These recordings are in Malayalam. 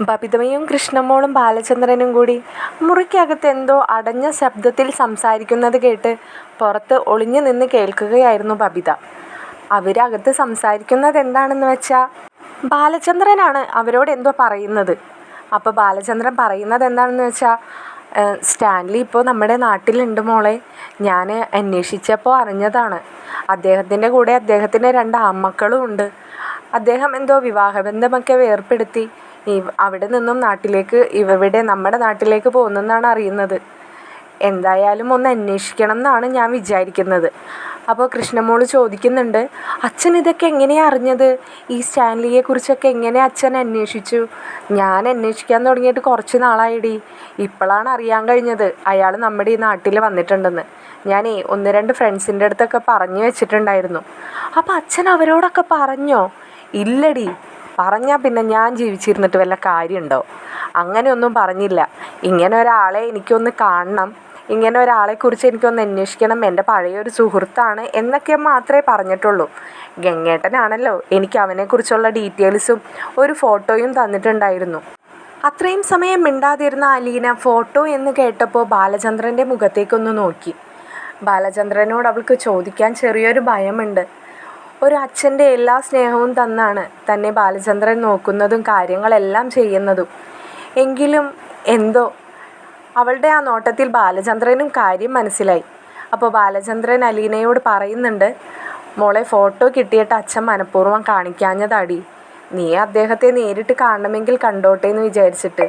ബബിതയും കൃഷ്ണമോളും ബാലചന്ദ്രനും കൂടി മുറിക്കകത്ത് എന്തോ അടഞ്ഞ ശബ്ദത്തിൽ സംസാരിക്കുന്നത് കേട്ട് പുറത്ത് ഒളിഞ്ഞു നിന്ന് കേൾക്കുകയായിരുന്നു ബബിത. അവരകത്ത് സംസാരിക്കുന്നത് എന്താണെന്ന് വെച്ചാൽ ബാലചന്ദ്രനാണ് അവരോട് എന്തോ പറയുന്നത്. അപ്പോൾ ബാലചന്ദ്രൻ പറയുന്നത് എന്താണെന്ന് വെച്ചാൽ സ്റ്റാൻലി ഇപ്പോൾ നമ്മുടെ നാട്ടിലുണ്ട് മോളെ. ഞാൻ അന്വേഷിച്ചപ്പോൾ അറിഞ്ഞതാണ്. അദ്ദേഹത്തിന്റെ കൂടെ അദ്ദേഹത്തിന്റെ രണ്ട് ആൺമക്കളും ഉണ്ട്. അദ്ദേഹം എന്തോ വിവാഹബന്ധമൊക്കെ വേർപ്പെടുത്തി. അവിടെ നിന്നും നാട്ടിലേക്ക് ഇവിടെ നമ്മുടെ നാട്ടിലേക്ക് പോകുന്നെന്നാണ് അറിയുന്നത്. എന്തായാലും ഒന്ന് അന്വേഷിക്കണം എന്നാണ് ഞാൻ വിചാരിക്കുന്നത്. അപ്പോൾ കൃഷ്ണമോൾ ചോദിക്കുന്നുണ്ട് അച്ഛൻ ഇതൊക്കെ എങ്ങനെയാണ് അറിഞ്ഞത്? ഈ സ്റ്റാൻലിയെ കുറിച്ചൊക്കെ എങ്ങനെ അച്ഛൻ അന്വേഷിച്ചു? ഞാൻ അന്വേഷിക്കാൻ തുടങ്ങിയിട്ട് കുറച്ച് നാളായിടി. ഇപ്പോഴാണ് അറിയാൻ കഴിഞ്ഞത് അയാൾ നമ്മുടെ ഈ നാട്ടിൽ വന്നിട്ടുണ്ടെന്ന്. ഞാനേ ഒന്ന് രണ്ട് ഫ്രണ്ട്സിന്റെ അടുത്തൊക്കെ പറഞ്ഞു വെച്ചിട്ടുണ്ടായിരുന്നു. അപ്പോൾ അച്ഛൻ അവരോടൊക്കെ പറഞ്ഞോ? ഇല്ലടി പറഞ്ഞാൽ പിന്നെ ഞാൻ ജീവിച്ചിരുന്നിട്ട് വല്ല കാര്യമുണ്ടോ? അങ്ങനെയൊന്നും പറഞ്ഞില്ല. ഇങ്ങനെ ഒരാളെ എനിക്കൊന്ന് കാണണം. ഇങ്ങനെ ഒരാളെക്കുറിച്ച് എനിക്കൊന്ന് അന്വേഷിക്കണം. എന്റെ പഴയൊരു സുഹൃത്താണ് എന്നൊക്കെ മാത്രമേ പറഞ്ഞിട്ടുള്ളൂ. ഗംഗേട്ടനാണല്ലോ. എനിക്ക് അവനെക്കുറിച്ചുള്ള ഡീറ്റെയിൽസും ഒരു ഫോട്ടോയും തന്നിട്ടുണ്ടായിരുന്നു. അത്രയും സമയം മിണ്ടാതിരുന്ന അലീന ഫോട്ടോ എന്ന് കേട്ടപ്പോൾ ബാലചന്ദ്രന്റെ മുഖത്തേക്കൊന്ന് നോക്കി. ബാലചന്ദ്രനോട് അവൾക്ക് ചോദിക്കാൻ ചെറിയൊരു ഭയമുണ്ട്. ഒരു അച്ഛന്റെ എല്ലാ സ്നേഹവും തന്നാണ് തന്നെ ബാലചന്ദ്രൻ നോക്കുന്നതും കാര്യങ്ങളെല്ലാം ചെയ്യുന്നതും. എങ്കിലും എന്തോ അവളുടെ ആ നോട്ടത്തിൽ ബാലചന്ദ്രനും കാര്യം മനസ്സിലായി. അപ്പോൾ ബാലചന്ദ്രൻ അലീനയോട് പറയുന്നുണ്ട് മോളെ ഫോട്ടോ കിട്ടിയിട്ട് അച്ഛൻ മനഃപൂർവം കാണിക്കാഞ്ഞതാടി. നീ അദ്ദേഹത്തെ നേരിട്ട് കാണണമെങ്കിൽ കണ്ടോട്ടെ എന്ന് വിചാരിച്ചിട്ട്.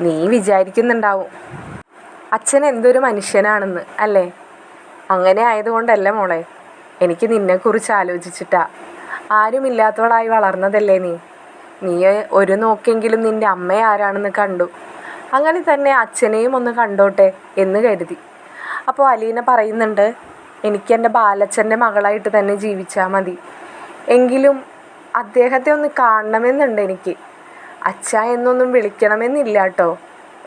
നീ വിചാരിക്കുന്നുണ്ടാവും. അച്ഛൻ എന്തൊരു മനുഷ്യനാണെന്ന് അല്ലേ? അങ്ങനെ ആയതുകൊണ്ടല്ല മോളെ? എനിക്ക് നിന്നെക്കുറിച്ച് ആലോചിച്ചിട്ടാ. ആരുമില്ലാത്തവളായി വളർന്നതല്ലേ നീ? നീ ഒരു നോക്കെങ്കിലും നിന്റെ അമ്മ ആരാണെന്ന് കണ്ടു. അങ്ങനെ തന്നെ അച്ഛനെയും ഒന്ന് കണ്ടോട്ടെ എന്ന് കരുതി. അപ്പോൾ അലീന പറയുന്നുണ്ട് എനിക്ക് എന്റെ ബാലച്ഛന്റെ മകളായിട്ട് തന്നെ ജീവിച്ചാൽ മതി. എങ്കിലും അദ്ദേഹത്തെ ഒന്ന് കാണണമെന്നുണ്ട് എനിക്ക്. അച്ഛ എന്നൊന്നും വിളിക്കണമെന്നില്ല കേട്ടോ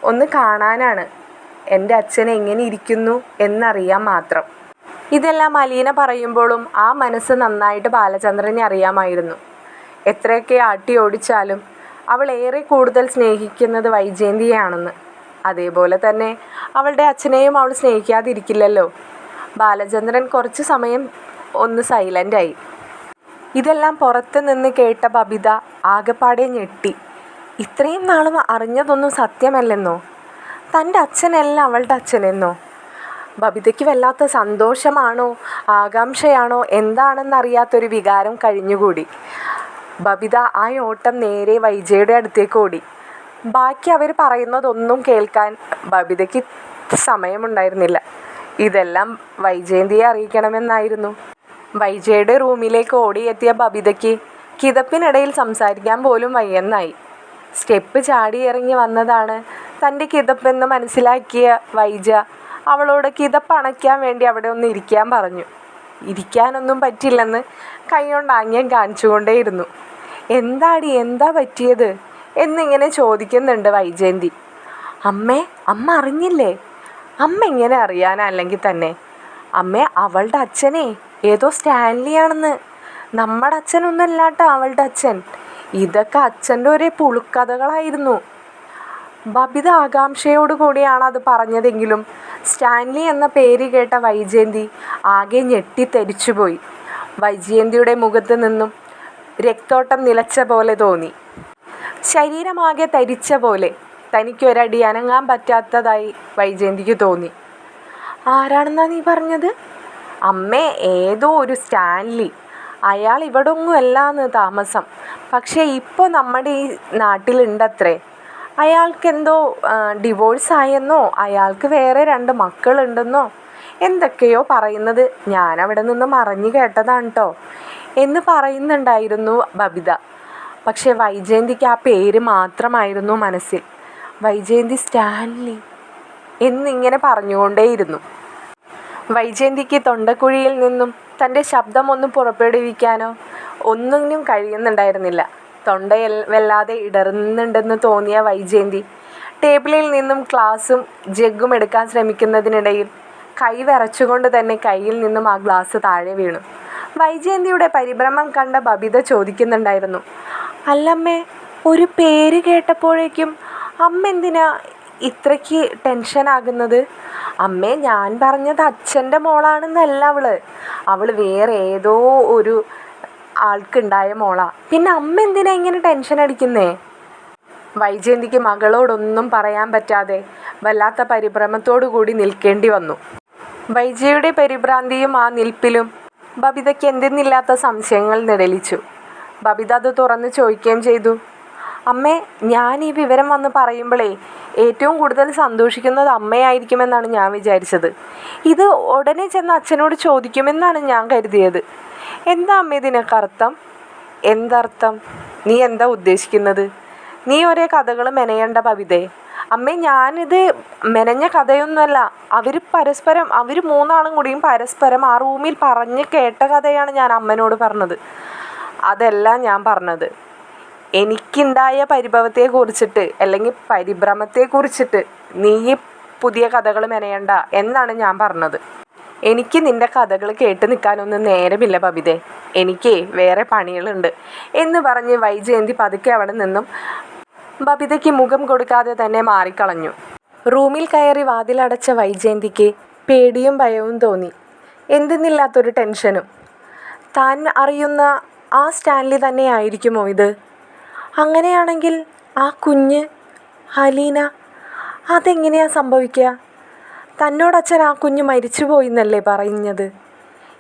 ഒന്ന് കാണാനാണ്. എന്റെ അച്ഛൻ എങ്ങനെ ഇരിക്കുന്നു എന്നറിയാൻ മാത്രം. ഇതെല്ലാം അലീന പറയുമ്പോഴും ആ മനസ്സ് നന്നായിട്ട് ബാലചന്ദ്രനെ അറിയാമായിരുന്നു. എത്രയൊക്കെ ആട്ടി ഓടിച്ചാലും അവൾ ഏറെ കൂടുതൽ സ്നേഹിക്കുന്നത് വൈജയന്തിയാണെന്ന് അതേപോലെ തന്നെ അവളുടെ അച്ഛനെയും അവൾ സ്നേഹിക്കാതിരിക്കില്ലല്ലോ. ബാലചന്ദ്രൻ കുറച്ച് സമയം ഒന്ന് സൈലന്റായി ഇതെല്ലാം പുറത്ത് നിന്ന് കേട്ട ബബിത ആകെപ്പാടെ ഞെട്ടി. ഇത്രയും നാളും അറിഞ്ഞതൊന്നും സത്യമല്ലെന്നോ? തന്റെ അച്ഛനല്ല അവളുടെ അച്ഛനെന്നോ? ബബിതയ്ക്ക് വല്ലാത്ത സന്തോഷമാണോ? ആകാംക്ഷയാണോ? എന്താണെന്നറിയാത്തൊരു വികാരം കഴിഞ്ഞുകൂടി. ബബിത ആ ഓട്ടം നേരെ വൈജയുടെ അടുത്തേക്ക് ഓടി. ബാക്കി അവർ പറയുന്നതൊന്നും കേൾക്കാൻ ബബിതയ്ക്ക് സമയമുണ്ടായിരുന്നില്ല. ഇതെല്ലാം വൈജയന്തിയെ അറിയിക്കണമെന്നായിരുന്നു. വൈജയുടെ റൂമിലേക്ക് ഓടിയെത്തിയ ബബിതയ്ക്ക് കിതപ്പിനിടയിൽ സംസാരിക്കാൻ പോലും വയ്യെന്നായി. സ്റ്റെപ്പ് ചാടി ഇറങ്ങി വന്നതാണ് തന്റെ കിതപ്പെന്ന് മനസ്സിലാക്കിയ വൈജ അവളോട് കിതപ്പണയ്ക്കാൻ വേണ്ടി അവിടെ ഒന്ന് ഇരിക്കാൻ പറഞ്ഞു. ഇരിക്കാനൊന്നും പറ്റില്ലെന്ന് കൈകൊണ്ട് ആംഗ്യം കാണിച്ചുകൊണ്ടേയിരുന്നു. എന്താടി എന്താ പറ്റിയത്? എന്നിങ്ങനെ ചോദിക്കുന്നുണ്ട് വൈജയന്തി. അമ്മേ അമ്മ അറിഞ്ഞില്ലേ? അമ്മ ഇങ്ങനെ അറിയാനല്ലെങ്കിൽ തന്നെ? അമ്മേ അവളുടെ അച്ഛനെ. ഏതോ സ്റ്റാൻലിയാണെന്ന്. നമ്മുടെ അച്ഛനൊന്നുമല്ലാട്ടോ അവളുടെ അച്ഛൻ. ഇതൊക്കെ അച്ഛന്റെ ഒരേ പുളുക്കഥകളായിരുന്നു. ബബിത ആകാംക്ഷയോടുകൂടിയാണ് അത് പറഞ്ഞതെങ്കിലും സ്റ്റാൻലി എന്ന പേര് കേട്ട വൈജയന്തി ആകെ ഞെട്ടിത്തെരിച്ചുപോയി. വൈജയന്തിയുടെ മുഖത്ത് നിന്നും രക്തോട്ടം നിലച്ച പോലെ തോന്നി. ശരീരമാകെ തരിച്ച പോലെ തനിക്കൊരടി അനങ്ങാൻ പറ്റാത്തതായി വൈജയന്തിക്ക് തോന്നി. ആരാണെന്നാ നീ പറഞ്ഞത്? അമ്മേ ഏതോ ഒരു സ്റ്റാൻലി. അയാൾ ഇവിടെ ഒന്നും അല്ലാന്ന് താമസം. പക്ഷേ ഇപ്പോൾ നമ്മുടെ ഈ നാട്ടിലുണ്ടത്രേ. അയാൾക്കെന്തോ ഡിവോഴ്സ് ആയെന്നോ അയാൾക്ക് വേറെ രണ്ട് മക്കളുണ്ടെന്നോ എന്തൊക്കെയോ പറയുന്നത് അവിടെ നിന്ന് മറിഞ്ഞു കേട്ടതാണ് കേട്ടോ എന്ന് പറയുന്നുണ്ടായിരുന്നു ബബിത. പക്ഷേ വൈജയന്തിക്ക് ആ പേര് മാത്രമായിരുന്നു മനസ്സിൽ. വൈജയന്തി സ്റ്റാൻലി എന്നിങ്ങനെ പറഞ്ഞുകൊണ്ടേയിരുന്നു. വൈജയന്തിക്ക് തൊണ്ടക്കുഴിയിൽ നിന്നും തന്റെ ശബ്ദമൊന്നും പുറപ്പെടുവിക്കാനോ ഒന്നിനും കഴിയുന്നുണ്ടായിരുന്നില്ല. തൊണ്ടയിൽ വല്ലാതെ ഇടറുന്നുണ്ടെന്ന് തോന്നിയ വൈജയന്തി ടേബിളിൽ നിന്നും ഗ്ലാസും ജഗ്ഗും എടുക്കാൻ ശ്രമിക്കുന്നതിനിടയിൽ കൈ വിറച്ചുകൊണ്ട് തന്നെ കയ്യിൽ നിന്നും ആ ഗ്ലാസ് താഴെ വീണു. വൈജയന്തിയുടെ പരിഭ്രമം കണ്ട ബബിത ചോദിക്കുന്നുണ്ടായിരുന്നു അല്ലമ്മേ ഒരു പേര് കേട്ടപ്പോഴേക്കും അമ്മ എന്തിനാ ഇത്രയ്ക്ക് ടെൻഷനാകുന്നത് അമ്മേ ഞാൻ പറഞ്ഞത് അച്ഛന്റെ മോളാണെന്നല്ല അവൾ. അവൾ വേറെ ഏതോ ഒരു ആൾക്കുണ്ടായ മോള. പിന്നെ അമ്മ എന്തിനാ ഇങ്ങനെ ടെൻഷൻ അടിക്കുന്നേ? വൈജയന്തിക്ക് മകളോടൊന്നും പറയാൻ പറ്റാതെ വല്ലാത്ത പരിഭ്രമത്തോടു കൂടി നിൽക്കേണ്ടി വന്നു. വൈജയുടെ പരിഭ്രാന്തിയും ആ നിൽപ്പിലും ബബിതയ്ക്ക് എന്തെന്നില്ലാത്ത സംശയങ്ങൾ നിഴലിച്ചു. ബബിത അത് തുറന്ന് ചോദിക്കുകയും ചെയ്തു. അമ്മേ ഞാൻ ഈ വിവരം വന്ന് പറയുമ്പോഴേ ഏറ്റവും കൂടുതൽ സന്തോഷിക്കുന്നത് അമ്മയായിരിക്കുമെന്നാണ് ഞാൻ വിചാരിച്ചത്. ഇത് ഉടനെ ചെന്ന് അച്ഛനോട് ചോദിക്കുമെന്നാണ് ഞാൻ കരുതിയത്. എന്താ അമ്മ ഇതിനൊക്കെ അർത്ഥം എന്തർത്ഥം? നീ എന്താ ഉദ്ദേശിക്കുന്നത്? നീ ഒരേ കഥകൾ മെനയേണ്ട പവിതേ. അമ്മേ ഞാനിത് മെനഞ്ഞ കഥയൊന്നുമല്ല. അവർ പരസ്പരം അവർ മൂന്നാളും കൂടിയും പരസ്പരം ആ റൂമിൽ പറഞ്ഞ് കേട്ട കഥയാണ് ഞാൻ അമ്മനോട് പറഞ്ഞത്. അതല്ല ഞാൻ പറഞ്ഞത്. എനിക്കുണ്ടായ പരിഭവത്തെ കുറിച്ചിട്ട് അല്ലെങ്കിൽ പരിഭ്രമത്തെ കുറിച്ചിട്ട് നീ പുതിയ കഥകൾ മെനയണ്ട എന്നാണ് ഞാൻ പറഞ്ഞത്. എനിക്ക് നിന്റെ കഥകൾ കേട്ട് നിൽക്കാനൊന്നും നേരമില്ല ബബിതേ എനിക്ക് വേറെ പണികളുണ്ട്. എന്ന് പറഞ്ഞ് വൈജയന്തി പതുക്കെ അവിടെ നിന്നും ബബിതയ്ക്ക് മുഖം കൊടുക്കാതെ തന്നെ മാറിക്കളഞ്ഞു. റൂമിൽ കയറി വാതിലടച്ച വൈജയന്തിക്ക് പേടിയും ഭയവും തോന്നി. എന്തെന്നില്ലാത്തൊരു ടെൻഷനും. താൻ അറിയുന്ന ആ സ്റ്റാൻലി തന്നെയായിരിക്കുമോ ഇത്? അങ്ങനെയാണെങ്കിൽ ആ കുഞ്ഞ് ഹലീന അതെങ്ങനെയാ സംഭവിക്കുക? തന്നോടച്ഛൻ ആ കുഞ്ഞ് മരിച്ചുപോയി എന്നല്ലേ പറഞ്ഞത്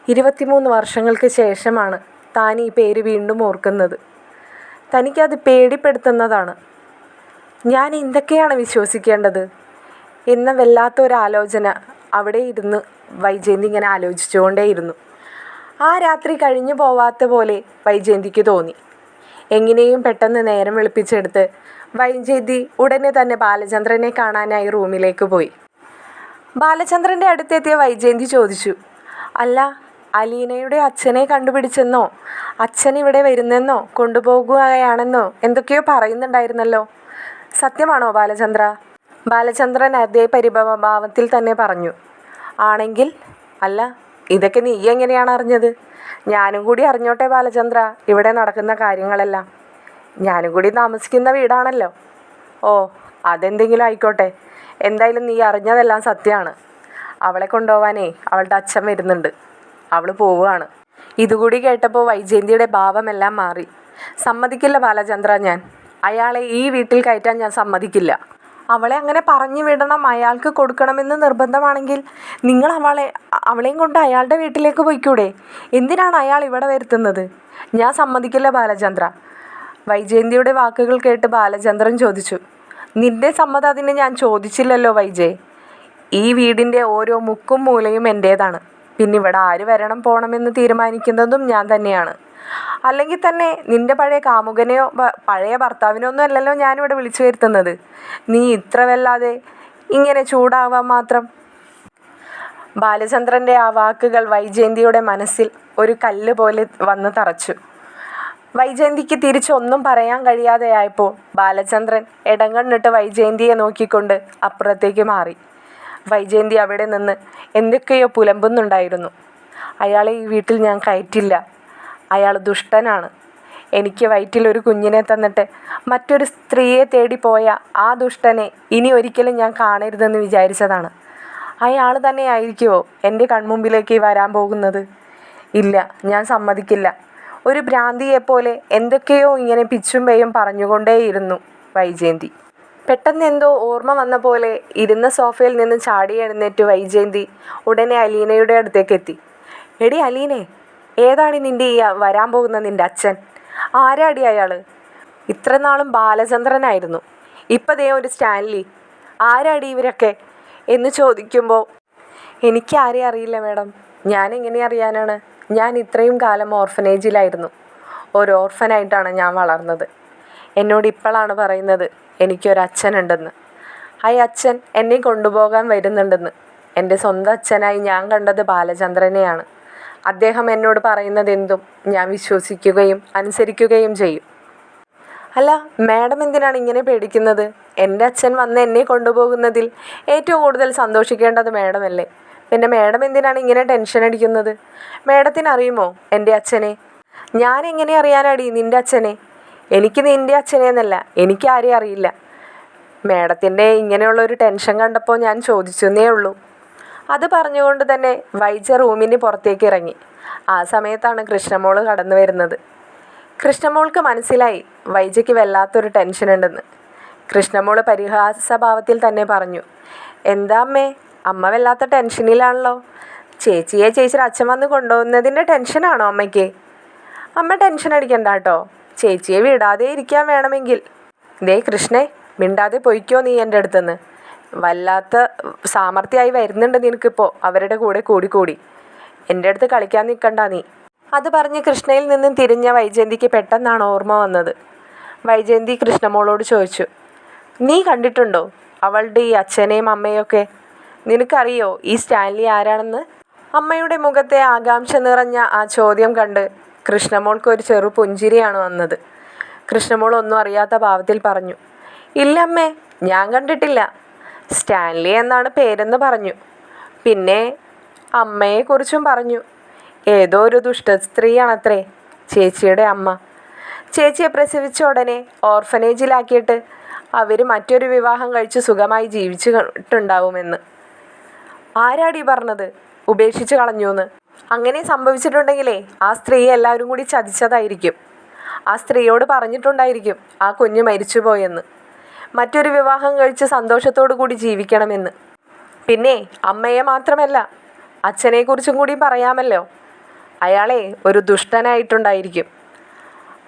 ഇരുപത്തിമൂന്ന് വർഷങ്ങൾക്ക് ശേഷമാണ് താൻ ഈ പേര് വീണ്ടും ഓർക്കുന്നത്. തനിക്കത് പേടിപ്പെടുത്തുന്നതാണ്. ഞാൻ എന്തൊക്കെയാണ് വിശ്വസിക്കേണ്ടത്? എന്ന വല്ലാത്തൊരാലോചന അവിടെ ഇരുന്ന് വൈജയന്തി ഇങ്ങനെ ആലോചിച്ചുകൊണ്ടേയിരുന്നു. ആ രാത്രി കഴിഞ്ഞു പോവാത്ത പോലെ വൈജയന്തിക്ക് തോന്നി. എങ്ങനെയും പെട്ടെന്ന് നേരം വെളുപ്പിച്ചെടുത്ത് വൈജയന്തി ഉടനെ തന്നെ ബാലചന്ദ്രനെ കാണാനായി റൂമിലേക്ക് പോയി. ബാലചന്ദ്രന്റെ അടുത്തെത്തിയ വൈജയന്തി ചോദിച്ചു അല്ല അലീനയുടെ അച്ഛനെ കണ്ടുപിടിച്ചെന്നോ? അച്ഛൻ ഇവിടെ വരുന്നെന്നോ? കൊണ്ടുപോകുകയാണെന്നോ? എന്തൊക്കെയോ പറയുന്നുണ്ടായിരുന്നല്ലോ. സത്യമാണോ ബാലചന്ദ്ര? ബാലചന്ദ്രൻ അതേ പരിഭവഭാവത്തിൽ തന്നെ പറഞ്ഞു ആണെങ്കിൽ അല്ല ഇതൊക്കെ നീ എങ്ങനെയാണ് അറിഞ്ഞത്? ഞാനും കൂടി അറിഞ്ഞോട്ടെ ബാലചന്ദ്ര ഇവിടെ നടക്കുന്ന കാര്യങ്ങളെല്ലാം. ഞാനും കൂടി താമസിക്കുന്ന വീടാണല്ലോ. ഓ അതെന്തെങ്കിലും ആയിക്കോട്ടെ. എന്തായാലും നീ അറിഞ്ഞതെല്ലാം സത്യമാണ്. അവളെ കൊണ്ടുപോവാനേ അവളുടെ അച്ഛൻ വരുന്നുണ്ട്. അവൾ പോവുകയാണ്. ഇതുകൂടി കേട്ടപ്പോൾ വൈജയന്തിയുടെ ഭാവമെല്ലാം മാറി. സമ്മതിക്കില്ല ബാലചന്ദ്ര ഞാൻ. അയാളെ ഈ വീട്ടിൽ കയറ്റാൻ ഞാൻ സമ്മതിക്കില്ല. അവളെ അങ്ങനെ പറഞ്ഞു വിടണം അയാൾക്ക് കൊടുക്കണമെന്ന് നിർബന്ധമാണെങ്കിൽ നിങ്ങൾ അവളെ അവളെയും കൊണ്ട് അയാളുടെ വീട്ടിലേക്ക് പോയിക്കൂടെ? എന്തിനാണ് അയാൾ ഇവിടെ വരുത്തുന്നത്? ഞാൻ സമ്മതിക്കില്ല ബാലചന്ദ്ര. വൈജയന്തിയുടെ വാക്കുകൾ കേട്ട് ബാലചന്ദ്രൻ ചോദിച്ചു. നിന്റെ സമ്മതം അതിന് ഞാൻ ചോദിച്ചില്ലല്ലോ വൈജയ്. ഈ വീടിന്റെ ഓരോ മുക്കും മൂലയും എന്റേതാണ് പിന്നെ ഇവിടെ ആര് വരണം പോകണമെന്ന് തീരുമാനിക്കുന്നതും ഞാൻ തന്നെയാണ്. അല്ലെങ്കിൽ തന്നെ നിന്റെ പഴയ കാമുകനെയോ പഴയ ഭർത്താവിനോ ഒന്നും അല്ലല്ലോ ഞാനിവിടെ വിളിച്ചു വരുത്തുന്നത്. നീ ഇത്ര വല്ലാതെ ഇങ്ങനെ ചൂടാവാൻ മാത്രം. ബാലചന്ദ്രന്റെ ആ വാക്കുകൾ വൈജയന്തിയുടെ മനസ്സിൽ ഒരു കല്ല് പോലെ വന്ന് തറച്ചു. വൈജയന്തിക്ക് തിരിച്ചൊന്നും പറയാൻ കഴിയാതെയായപ്പോൾ ബാലചന്ദ്രൻ ഇടങ്ങണ്ണിട്ട് വൈജയന്തിയെ നോക്കിക്കൊണ്ട് അപ്പുറത്തേക്ക് മാറി. വൈജയന്തി അവിടെ നിന്ന് എന്തൊക്കെയോ പുലമ്പുന്നുണ്ടായിരുന്നു. അയാളെ ഈ വീട്ടിൽ ഞാൻ കയറ്റില്ല. അയാൾ ദുഷ്ടനാണ്. എനിക്ക് വയറ്റിൽ ഒരു കുഞ്ഞിനെ തന്നിട്ട് മറ്റൊരു സ്ത്രീയെ തേടി പോയ ആ ദുഷ്ടനെ ഇനി ഒരിക്കലും ഞാൻ കാണരുതെന്ന് വിചാരിച്ചതാണ്. അയാൾ തന്നെ ആയിരിക്കുമോ എന്റെ കൺമുമ്പിലേക്ക് വരാൻ പോകുന്നത്? ഇല്ല ഞാൻ സമ്മതിക്കില്ല. ഒരു ഭ്രാന്തിയെപ്പോലെ എന്തൊക്കെയോ ഇങ്ങനെ പിച്ചും പേയും പറഞ്ഞുകൊണ്ടേയിരുന്നു വൈജയന്തി. പെട്ടെന്ന് എന്തോ ഓർമ്മ വന്ന പോലെ ഇരുന്ന സോഫയിൽ നിന്ന് ചാടി എഴുന്നേറ്റ് വൈജയന്തി ഉടനെ അലീനയുടെ അടുത്തേക്ക് എത്തി. എടി അലീനെ ഏതാണ് നിന്റെ ഈ വരാൻ പോകുന്ന നിന്റെ അച്ഛൻ? ആരാടി അയാൾ ഇത്രനാളും ബാലചന്ദ്രനായിരുന്നു. ഇപ്പം ദേ ഒരു സ്റ്റാൻലി. ആരാടി ഇവരൊക്കെ? എന്ന് ചോദിക്കുമ്പോൾ എനിക്കാരെയും അറിയില്ല മാഡം. ഞാൻ എങ്ങനെ അറിയാനാണ്? ഞാൻ ഇത്രയും കാലം ഓർഫനേജിലായിരുന്നു. ഒരു ഓർഫനായിട്ടാണ് ഞാൻ വളർന്നത്. എന്നോട് ഇപ്പോഴാണ് പറയുന്നത് എനിക്കൊരച്ഛനുണ്ടെന്ന് ആ അച്ഛൻ എന്നെ കൊണ്ടുപോകാൻ വരുന്നുണ്ടെന്ന്. എന്റെ സ്വന്തം അച്ഛനായി ഞാൻ കണ്ടത് ബാലചന്ദ്രനെയാണ്. അദ്ദേഹം എന്നോട് പറയുന്നത് എന്തും ഞാൻ വിശ്വസിക്കുകയും അനുസരിക്കുകയും ചെയ്യും. അല്ല മാഡം എന്തിനാണ് ഇങ്ങനെ പേടിക്കുന്നത്? എന്റെ അച്ഛൻ വന്ന് എന്നെ കൊണ്ടുപോകുന്നതിൽ ഏറ്റവും കൂടുതൽ സന്തോഷിക്കേണ്ടത് മാഡമല്ലേ? പിന്നെ മാഡം എന്തിനാണ് ഇങ്ങനെ ടെൻഷൻ അടിക്കുന്നത്? മാഡത്തിന് അറിയുമോ എന്റെ അച്ഛനെ? ഞാൻ എങ്ങനെ അറിയാനാടി നിന്റെ അച്ഛനെ? എനിക്ക് നിന്റെ അച്ഛനെ എന്നല്ല എനിക്ക് ആരെയും അറിയില്ല. മേഡത്തിന്റെ ഇങ്ങനെയുള്ള ഒരു ടെൻഷൻ കണ്ടപ്പോൾ ഞാൻ ചോദിച്ചെന്നേ ഉള്ളൂ. അത് പറഞ്ഞുകൊണ്ട് തന്നെ വൈജ റൂമിന് പുറത്തേക്ക് ഇറങ്ങി. ആ സമയത്താണ് കൃഷ്ണമോൾ കടന്നു വരുന്നത്. കൃഷ്ണമോൾക്ക് മനസ്സിലായി വൈജയ്ക്ക് വല്ലാത്തൊരു ടെൻഷൻ ഉണ്ടെന്ന്. കൃഷ്ണമോൾ പരിഹാസഭാവത്തിൽ തന്നെ പറഞ്ഞു എന്താ അമ്മേ അമ്മ വല്ലാത്ത ടെൻഷനിലാണല്ലോ. ചേച്ചിയെ ചേച്ചിയുടെ അച്ഛൻ വന്ന് കൊണ്ടുപോകുന്നതിന്റെ ടെൻഷനാണോ അമ്മയ്ക്ക്? അമ്മ ടെൻഷൻ അടിക്കണ്ട കേട്ടോ. ചേച്ചിയെ വിടാതെ ഇരിക്കാൻ വേണമെങ്കിൽ. ദേ കൃഷ്ണേ മിണ്ടാതെ പൊയ്ക്കോ നീ എന്റെ അടുത്തുനിന്ന്. വല്ലാത്ത സാമർഥ്യമായി വരുന്നുണ്ട് നിനക്കിപ്പോൾ അവരുടെ കൂടെ കൂടി കൂടി. എന്റെ അടുത്ത് കളിക്കാൻ നിൽക്കണ്ട നീ. അത് പറഞ്ഞ് കൃഷ്ണയിൽ നിന്നും തിരിഞ്ഞ വൈജയന്തിക്ക് പെട്ടെന്നാണ് ഓർമ്മ വന്നത്. വൈജയന്തി കൃഷ്ണമോളോട് ചോദിച്ചു നീ കണ്ടിട്ടുണ്ടോ അവളുടെ ഈ അച്ഛനെയും അമ്മയൊക്കെ? നിനക്കറിയോ ഈ സ്റ്റാൻലി ആരാണെന്ന്? അമ്മയുടെ മുഖത്തെ ആകാംക്ഷ നിറഞ്ഞ ആ ചോദ്യം കണ്ട് കൃഷ്ണമോൾക്ക് ഒരു ചെറു പുഞ്ചിരിയാണ് വന്നത്. കൃഷ്ണമോൾ ഒന്നും അറിയാത്ത ഭാവത്തിൽ പറഞ്ഞു ഇല്ല അമ്മേ ഞാൻ കണ്ടിട്ടില്ല. സ്റ്റാൻലി എന്നാണ് പേരെന്ന് പറഞ്ഞു. പിന്നെ അമ്മയെക്കുറിച്ചും പറഞ്ഞു ഏതോ ഒരു ദുഷ്ട സ്ത്രീയാണത്രേ ചേച്ചിയുടെ അമ്മ. ചേച്ചിയെ പ്രസവിച്ച ഉടനെ ഓർഫനേജിലാക്കിയിട്ട് അവർ മറ്റൊരു വിവാഹം കഴിച്ച് സുഖമായി ജീവിച്ചിട്ടുണ്ടാവുമെന്ന്. ആരാടി പറഞ്ഞത്? ഉപേക്ഷിച്ച് കളഞ്ഞൂന്ന്. അങ്ങനെ സംഭവിച്ചിട്ടുണ്ടെങ്കിലേ ആ സ്ത്രീയെ എല്ലാവരും കൂടി ചതിച്ചതായിരിക്കും. ആ സ്ത്രീയോട് പറഞ്ഞിട്ടുണ്ടായിരിക്കും ആ കുഞ്ഞ് മരിച്ചുപോയെന്ന്. മറ്റൊരു വിവാഹം കഴിച്ച് സന്തോഷത്തോടു കൂടി ജീവിക്കണമെന്ന്. പിന്നെ അമ്മയെ മാത്രമല്ല അച്ഛനെക്കുറിച്ചും കൂടി പറയാമല്ലോ. അയാളെ ഒരു ദുഷ്ടനായിട്ടുണ്ടായിരിക്കും.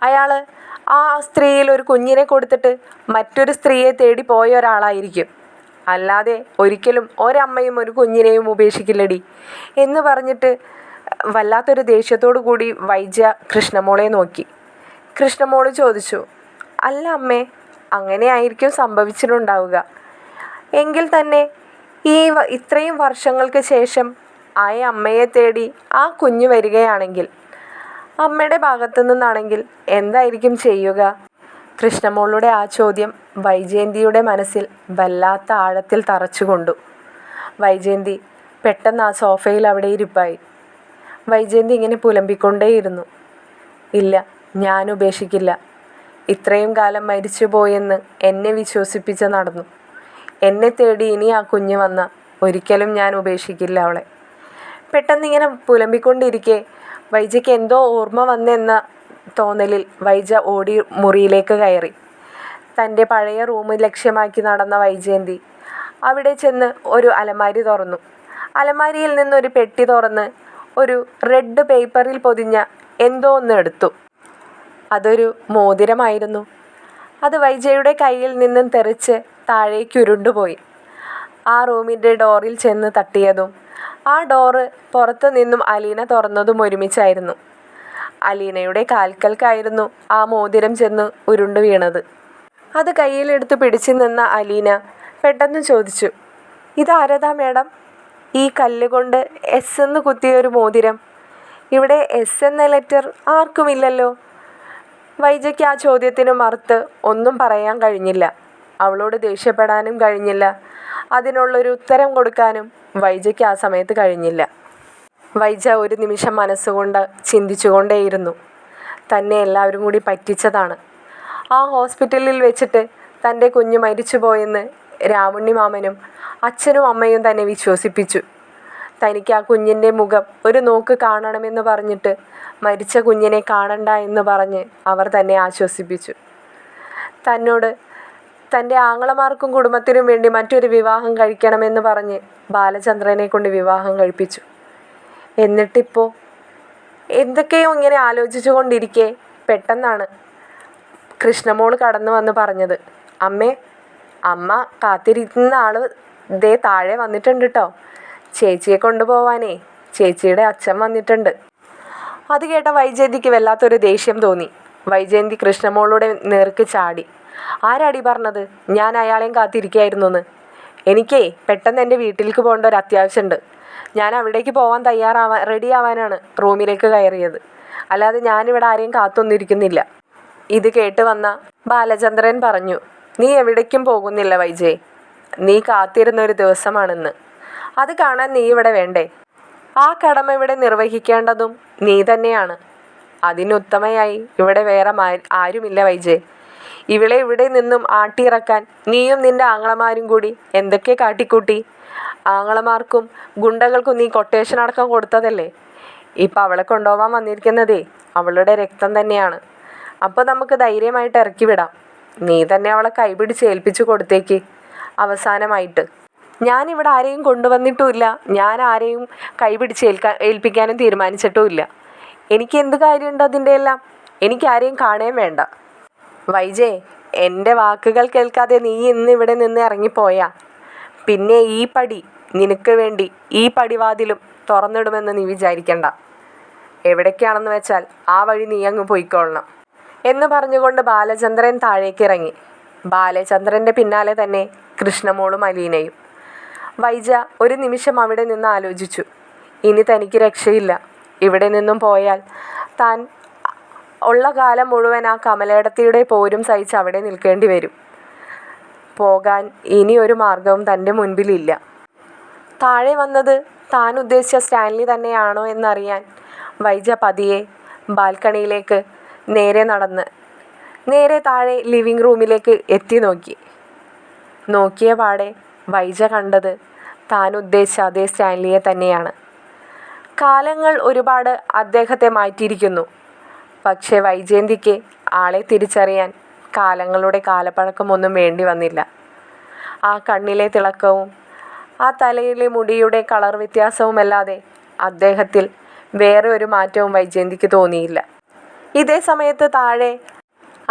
അയാൾ ആ സ്ത്രീയിൽ ഒരു കുഞ്ഞിനെ കൊടുത്തിട്ട് മറ്റൊരു സ്ത്രീയെ തേടി പോയ ഒരാളായിരിക്കും. അല്ലാതെ ഒരിക്കലും ഒരമ്മയും ഒരു കുഞ്ഞിനെയും ഉപേക്ഷിക്കില്ലടി. എന്ന് പറഞ്ഞിട്ട് വല്ലാത്തൊരു ദേഷ്യത്തോടു കൂടി വൈജ കൃഷ്ണമോളെ നോക്കി. കൃഷ്ണമോൾ ചോദിച്ചു അല്ല അമ്മേ അങ്ങനെ ആയിരിക്കും സംഭവിച്ചിട്ടുണ്ടാവുക. എങ്കിൽ തന്നെ ഈ ഇത്രയും വർഷങ്ങൾക്ക് ശേഷം ആ അമ്മയെ തേടി ആ കുഞ്ഞു വരികയാണെങ്കിൽ അമ്മയുടെ ഭാഗത്തു നിന്നാണെങ്കിൽ എന്തായിരിക്കും ചെയ്യുക? കൃഷ്ണമോളുടെ ആ ചോദ്യം വൈജയന്തിയുടെ മനസ്സിൽ വല്ലാത്ത ആഴത്തിൽ തറച്ചുകൊണ്ടു. വൈജയന്തി പെട്ടെന്ന് ആ സോഫയിൽ അവിടെ ഇരിപ്പായി. വൈജയന്തി ഇങ്ങനെ പുലമ്പിക്കൊണ്ടേയിരുന്നു. ഇല്ല ഞാൻ ഉപേക്ഷിക്കില്ല. ഇത്രയും കാലം മരിച്ചുപോയെന്ന് എന്നെ വിശ്വസിപ്പിച്ച് നടന്നു. എന്നെ തേടി ഇനി ആ കുഞ്ഞ് വന്ന ഒരിക്കലും ഞാൻ ഉപേക്ഷിക്കില്ല അവളെ. പെട്ടെന്ന് ഇങ്ങനെ പുലമ്പിക്കൊണ്ടിരിക്കെ വൈജയ്ക്ക് എന്തോ ഓർമ്മ വന്നെന്ന തോന്നലിൽ വൈജ ഓടി മുറിയിലേക്ക് കയറി. തന്റെ പഴയ റൂം ലക്ഷ്യമാക്കി നടന്ന വൈജയന്തി അവിടെ ചെന്ന് ഒരു അലമാരി തുറന്നു. അലമാരിയിൽ നിന്നൊരു പെട്ടി തുറന്ന് ഒരു റെഡ് പേപ്പറിൽ പൊതിഞ്ഞ എന്തോ ഒന്ന് എടുത്തു. അതൊരു മോതിരമായിരുന്നു. അത് വൈജയുടെ കയ്യിൽ നിന്നും തെറിച്ച് താഴേക്ക് ഉരുണ്ടുപോയി. ആ റൂമിന്റെ ഡോറിൽ ചെന്ന് തട്ടിയതും ആ ഡോറ് പുറത്തു നിന്നും അലീന തുറന്നതും ഒരുമിച്ചായിരുന്നു. അലീനയുടെ കാൽക്കൽക്കായിരുന്നു ആ മോതിരം ചെന്ന് ഉരുണ്ടു വീണത്. അത് കയ്യിലെടുത്ത് പിടിച്ചു നിന്ന അലീന പെട്ടെന്ന് ചോദിച്ചു ഇതാരതാ മേഡം? ഈ കല്ലുകൊണ്ട് എസ് എന്ന് കുത്തിയ ഒരു മോതിരം. ഇവിടെ എസ് എന്ന ലെറ്റർ ആർക്കുമില്ലല്ലോ? വൈജയ്ക്ക് ആ ചോദ്യത്തിന് മറുത്ത് ഒന്നും പറയാൻ കഴിഞ്ഞില്ല. അവളോട് ദേഷ്യപ്പെടാനും കഴിഞ്ഞില്ല. അതിനുള്ളൊരു ഉത്തരം കൊടുക്കാനും വൈജയ്ക്ക് ആ സമയത്ത് കഴിഞ്ഞില്ല. വൈജ ഒരു നിമിഷം മനസ്സുകൊണ്ട് ചിന്തിച്ചുകൊണ്ടേയിരുന്നു. തന്നെ എല്ലാവരും കൂടി പറ്റിച്ചതാണ്. ആ ഹോസ്പിറ്റലിൽ വെച്ചിട്ട് തന്റെ കുഞ്ഞ് മരിച്ചുപോയെന്ന് രാമുണ്ണി മാമനും അച്ഛനും അമ്മയും തന്നെ വിശ്വസിപ്പിച്ചു. തനിക്ക് ആ കുഞ്ഞിന്റെ മുഖം ഒരു നോക്ക് കാണണമെന്ന് പറഞ്ഞിട്ട് മരിച്ച കുഞ്ഞിനെ കാണണ്ട എന്ന് പറഞ്ഞ് അവർ തന്നെ ആശ്വസിപ്പിച്ചു. തന്നോട് തന്റെ ആങ്ങളമാർക്കും കുടുംബത്തിനും വേണ്ടി മറ്റൊരു വിവാഹം കഴിക്കണമെന്ന് പറഞ്ഞ് ബാലചന്ദ്രനെ കൊണ്ട് വിവാഹം കഴിപ്പിച്ചു. എന്നിട്ടിപ്പോൾ എന്തൊക്കെയോ ഇങ്ങനെ ആലോചിച്ചു കൊണ്ടിരിക്കെ പെട്ടെന്നാണ് കൃഷ്ണമോൾ കടന്നു വന്ന് പറഞ്ഞത്. അമ്മേ അമ്മ കാത്തിരിക്കുന്ന ആൾ ദേ താഴെ വന്നിട്ടുണ്ട് കേട്ടോ ചേച്ചിയെ കൊണ്ടുപോവാനേ ചേച്ചിയുടെ അച്ഛൻ വന്നിട്ടുണ്ട്. അത് കേട്ട വൈജയന്തിക്ക് വല്ലാത്തൊരു ദേഷ്യം തോന്നി. വൈജയന്തി കൃഷ്ണമോളുടെ നേർക്ക് ചാടി. ആരടി പറഞ്ഞത്? ഞാൻ അയാളെയും കാത്തിരിക്കുകയായിരുന്നു എന്ന് എനിക്കേ പെട്ടെന്ന് എന്റെ വീട്ടിലേക്ക് പോകേണ്ട ഒരു അത്യാവശ്യമുണ്ട് ഞാൻ അവിടേക്ക് പോകാൻ തയ്യാറാവാൻ റെഡി ആവാനാണ് റൂമിലേക്ക് കയറിയത്. അല്ലാതെ ഞാനിവിടെ ആരെയും കാത്തൊന്നിരിക്കുന്നില്ല. ഇത് കേട്ട് വന്ന ബാലചന്ദ്രൻ പറഞ്ഞു നീ എവിടേക്കും പോകുന്നില്ല വൈജയ്. നീ കാത്തിരുന്ന ഒരു ദിവസമാണെന്ന്. അത് കാണാൻ നീ ഇവിടെ വേണ്ടേ? ആ കടമ ഇവിടെ നിർവഹിക്കേണ്ടതും നീ തന്നെയാണ്. അതിനുത്തമയായി ഇവിടെ വേറെ ആരുമില്ല വൈജയ്. ഇവളെ ഇവിടെ നിന്നും ആട്ടിയിറക്കാൻ നീയും നിന്റെ ആങ്ങളമാരും കൂടി എന്തൊക്കെ കാട്ടിക്കൂട്ടി? ആങ്ങളമാർക്കും ഗുണ്ടകൾക്കും നീ കൊട്ടേഷൻ അടക്കം കൊടുത്തതല്ലേ? ഇപ്പം അവളെ കൊണ്ടുപോകാൻ വന്നിരിക്കുന്നതേ അവളുടെ രക്തം തന്നെയാണ്. അപ്പോൾ നമുക്ക് ധൈര്യമായിട്ട് ഇറക്കി വിടാം. നീ തന്നെ അവളെ കൈപിടിച്ച് ഏൽപ്പിച്ചു കൊടുത്തേക്ക്. അവസാനമായിട്ട്. ഞാനിവിടെ ആരെയും കൊണ്ടുവന്നിട്ടുമില്ല. ഞാൻ ആരെയും കൈപിടിച്ച് ഏൽക്കാൻ ഏൽപ്പിക്കാനും തീരുമാനിച്ചിട്ടുമില്ല. എനിക്ക് എന്ത് കാര്യമുണ്ട് അതിന്റെ എല്ലാം? എനിക്ക് ആരെയും കാണുകയും വേണ്ട. വൈജേ എന്റെ വാക്കുകൾ കേൾക്കാതെ നീ ഇന്ന് ഇവിടെ നിന്ന് ഇറങ്ങിപ്പോയാ. പിന്നെ ഈ പടി നിനക്ക് വേണ്ടി ഈ പടിവാതിലും തുറന്നിടുമെന്ന് നീ വിചാരിക്കണ്ട. എവിടേക്കാണെന്ന് വെച്ചാൽ ആ വഴി നീ അങ്ങ് പോയിക്കൊള്ളണം. എന്ന് പറഞ്ഞുകൊണ്ട് ബാലചന്ദ്രൻ താഴേക്ക് ഇറങ്ങി. ബാലചന്ദ്രന്റെ പിന്നാലെ തന്നെ കൃഷ്ണമോളും അലീനയും. വൈജ ഒരു നിമിഷം അവിടെ നിന്ന് ആലോചിച്ചു. ഇനി തനിക്ക് രക്ഷയില്ല. ഇവിടെ നിന്നും പോയാൽ താൻ ഉള്ള കാലം മുഴുവൻ ആ കമലേടത്തിയുടെ പോരും സഹിച്ച് അവിടെ നിൽക്കേണ്ടി വരും. പോകാൻ ഇനി ഒരു മാർഗവും തന്റെ മുൻപിലില്ല. താഴെ വന്നത് താൻ ഉദ്ദേശിച്ച സ്റ്റാൻലി തന്നെയാണോ എന്നറിയാൻ വൈജ പതിയെ ബാൽക്കണിയിലേക്ക് നേരെ നടന്ന് നേരെ താഴെ ലിവിംഗ് റൂമിലേക്ക് എത്തി നോക്കി. നോക്കിയ പാടെ വൈജ കണ്ടത് താൻ ഉദ്ദേശിച്ച അതേ സ്റ്റാൻലിയെ തന്നെയാണ്. കാലങ്ങൾ ഒരുപാട് അദ്ദേഹത്തെ മാറ്റിയിരിക്കുന്നു. പക്ഷേ വൈജയന്തിക്ക് ആളെ തിരിച്ചറിയാൻ കാലങ്ങളുടെ കാലപ്പഴക്കമൊന്നും വേണ്ടി വന്നില്ല. ആ കണ്ണിലെ തിളക്കവും ആ തലയിലെ മുടിയുടെ കളർ വ്യത്യാസവുമല്ലാതെ അദ്ദേഹത്തിൽ വേറെ ഒരു മാറ്റവും വൈജയന്തിക്ക് തോന്നിയില്ല. ഇതേ സമയത്ത് താഴെ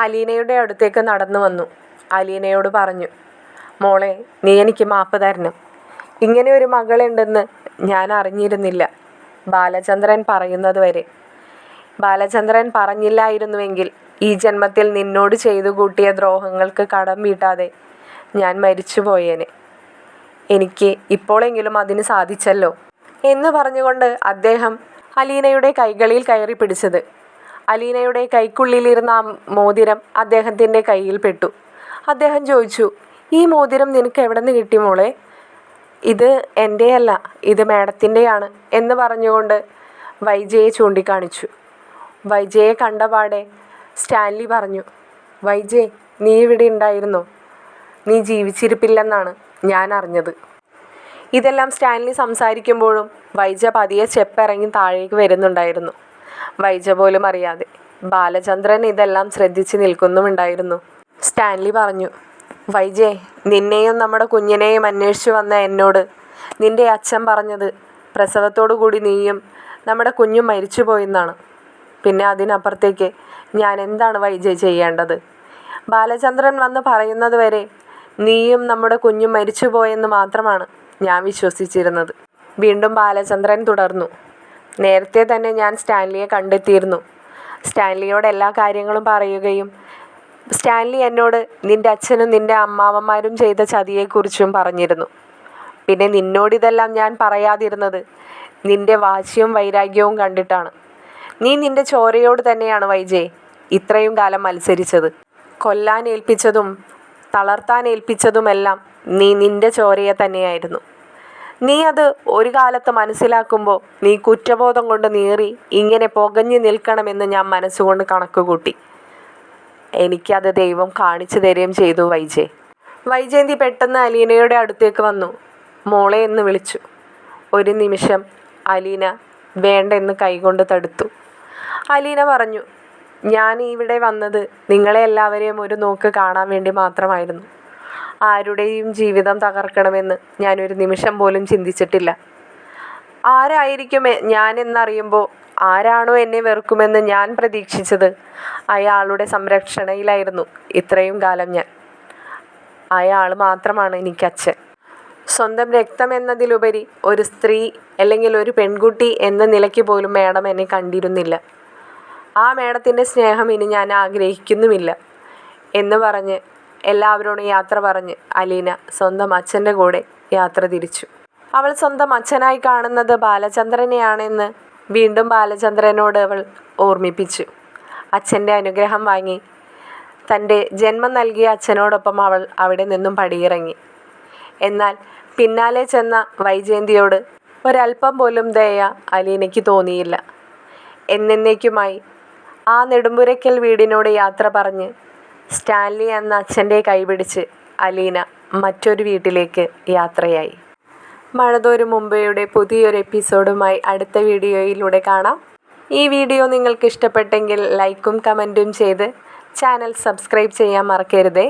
അലീനയുടെ അടുത്തേക്ക് നടന്നു വന്നു. അലീനയോട് പറഞ്ഞു മോളെ നീ എനിക്ക് മാപ്പ് തരണം. ഇങ്ങനെ ഒരു മകളുണ്ടെന്ന് ഞാൻ അറിഞ്ഞിരുന്നില്ല. ബാലചന്ദ്രൻ പറയുന്നത് വരെ ബാലചന്ദ്രൻ പറഞ്ഞില്ലായിരുന്നുവെങ്കിൽ ഈ ജന്മത്തിൽ നിന്നോട് ചെയ്തു കൂട്ടിയ ദ്രോഹങ്ങൾക്ക് കടം വീട്ടാതെ ഞാൻ മരിച്ചുപോയേനെ. എനിക്ക് ഇപ്പോളെങ്കിലും അതിന് സാധിച്ചല്ലോ എന്ന് പറഞ്ഞുകൊണ്ട് അദ്ദേഹം അലീനയുടെ കൈകളിൽ കയറി പിടിച്ചത്. അലീനയുടെ കൈക്കുള്ളിലിരുന്ന ആ മോതിരം അദ്ദേഹത്തിന്റെ കയ്യിൽ പെട്ടു. അദ്ദേഹം ചോദിച്ചു ഈ മോതിരം നിനക്ക് എവിടെ നിന്ന് കിട്ടി മോളെ? ഇത് എന്റെയല്ല ഇത് മേഡത്തിന്റെയാണ് എന്ന് പറഞ്ഞുകൊണ്ട് വൈജയെ ചൂണ്ടിക്കാണിച്ചു. വൈജയെ കണ്ടപാടെ സ്റ്റാൻലി പറഞ്ഞു വൈജയ് നീ ഇവിടെ ഉണ്ടായിരുന്നോ? നീ ജീവിച്ചിരിപ്പില്ലെന്നാണ് ഞാൻ അറിഞ്ഞത്. ഇതെല്ലാം സ്റ്റാൻലി സംസാരിക്കുമ്പോഴും വൈജ പതിയെ ചെപ്പിറങ്ങി താഴേക്ക് വരുന്നുണ്ടായിരുന്നു. വൈജ പോലും അറിയാതെ ബാലചന്ദ്രൻ ഇതെല്ലാം ശ്രദ്ധിച്ച് നിൽക്കുന്നുമുണ്ടായിരുന്നു. സ്റ്റാൻലി പറഞ്ഞു വൈജയ് നിന്നെയും നമ്മുടെ കുഞ്ഞിനെയും അന്വേഷിച്ചു വന്ന എന്നോട് നിന്റെ അച്ഛൻ പറഞ്ഞത് പ്രസവത്തോടു കൂടി നീയും നമ്മുടെ കുഞ്ഞും മരിച്ചുപോയെന്നാണ്. പിന്നെ അതിനപ്പുറത്തേക്ക് ഞാൻ എന്താണ് വൈജയ് ചെയ്യേണ്ടത്? ബാലചന്ദ്രൻ വന്ന് പറയുന്നത് വരെ നീയും നമ്മുടെ കുഞ്ഞും മരിച്ചുപോയെന്ന് മാത്രമാണ് ഞാൻ വിശ്വസിച്ചിരുന്നത്. വീണ്ടും ബാലചന്ദ്രൻ തുടർന്നു. നേരത്തെ തന്നെ ഞാൻ സ്റ്റാൻലിയെ കണ്ടെത്തിയിരുന്നു. സ്റ്റാൻലിയോട് എല്ലാ കാര്യങ്ങളും പറയുകയും സ്റ്റാൻലി എന്നോട് നിന്റെ അച്ഛനും നിന്റെ അമ്മാവന്മാരും ചെയ്ത ചതിയെക്കുറിച്ചും പറഞ്ഞിരുന്നു. പിന്നെ നിന്നോടിതെല്ലാം ഞാൻ പറയാതിരുന്നത് നിന്റെ വാശിയും വൈരാഗ്യവും കണ്ടിട്ടാണ്. നീ നിന്റെ ചോരയോട് തന്നെയാണ് വൈജയ് ഇത്രയും കാലം മത്സരിച്ചത്. കൊല്ലാൻ ഏൽപ്പിച്ചതും തളർത്താൻ ഏൽപ്പിച്ചതുമെല്ലാം നീ നിന്റെ ചോരയെ തന്നെയായിരുന്നു. നീ അത് ഒരു കാലത്ത് മനസ്സിലാക്കുമ്പോൾ നീ കുറ്റബോധം കൊണ്ട് നീറി ഇങ്ങനെ പുകഞ്ഞു നിൽക്കണമെന്ന് ഞാൻ മനസ്സുകൊണ്ട് കണക്കുകൂട്ടി. എനിക്കത് ദൈവം കാണിച്ചു തരികയും ചെയ്തു വൈജയ് വൈജയന്തി പെട്ടെന്ന് അലീനയുടെ അടുത്തേക്ക് വന്നു. മോളെ എന്ന് വിളിച്ചു. ഒരു നിമിഷം അലീന വേണ്ടെന്ന് കൈകൊണ്ട് തടുത്തു. അലീന പറഞ്ഞു ഞാൻ ഇവിടെ വന്നത് നിങ്ങളെ എല്ലാവരെയും ഒരു നോക്ക് കാണാൻ വേണ്ടി മാത്രമായിരുന്നു. ആരുടെയും ജീവിതം തകർക്കണമെന്ന് ഞാനൊരു നിമിഷം പോലും ചിന്തിച്ചിട്ടില്ല. ആരായിരിക്കും ഞാൻ എന്നറിയുമ്പോൾ ആരാണോ എന്നെ വെറുക്കുമെന്ന് ഞാൻ പ്രതീക്ഷിച്ചത് അയാളുടെ സംരക്ഷണയിലായിരുന്നു ഇത്രയും കാലം ഞാൻ. അയാൾ മാത്രമാണ് എനിക്ക് അച്ഛൻ. സ്വന്തം രക്തം എന്നതിലുപരി ഒരു സ്ത്രീ അല്ലെങ്കിൽ ഒരു പെൺകുട്ടി എന്ന നിലയ്ക്ക് പോലും മേഡം എന്നെ കണ്ടിരുന്നില്ല. ആ മേഡത്തിന്റെ സ്നേഹം ഇനി ഞാൻ ആഗ്രഹിക്കുന്നുമില്ല എന്ന് പറഞ്ഞ് എല്ലാവരോടും യാത്ര പറഞ്ഞ് അലീന സ്വന്തം അച്ഛന്റെ കൂടെ യാത്ര തിരിച്ചു. അവൾ സ്വന്തം അച്ഛനായി കാണുന്നത് ബാലചന്ദ്രനെയാണെന്ന് വീണ്ടും ബാലചന്ദ്രനോട് അവൾ ഓർമ്മിപ്പിച്ചു. അച്ഛന്റെ അനുഗ്രഹം വാങ്ങി തന്റെ ജന്മം നൽകിയ അച്ഛനോടൊപ്പം അവൾ അവിടെ നിന്നും പടിയിറങ്ങി. എന്നാൽ പിന്നാലെ ചെന്ന വൈജയന്തിയോട് ഒരല്പം പോലും ദയ അലീനയ്ക്ക് തോന്നിയില്ല. എന്നേക്കുമായി ആ നെടുമ്പുരയ്ക്കൽ വീടിനോട് യാത്ര പറഞ്ഞ് സ്റ്റാൻലി എന്ന അച്ഛന്റെ കൈപിടിച്ച് അലീന മറ്റൊരു വീട്ടിലേക്ക് യാത്രയായി. മഴതോരും മുംബൈയുടെ പുതിയൊരു എപ്പിസോഡുമായി അടുത്ത വീഡിയോയിലൂടെ കാണാം. ഈ വീഡിയോ നിങ്ങൾക്ക് ഇഷ്ടപ്പെട്ടെങ്കിൽ ലൈക്കും കമന്റും ചെയ്ത് ചാനൽ സബ്സ്ക്രൈബ് ചെയ്യാൻ മറക്കരുതേ.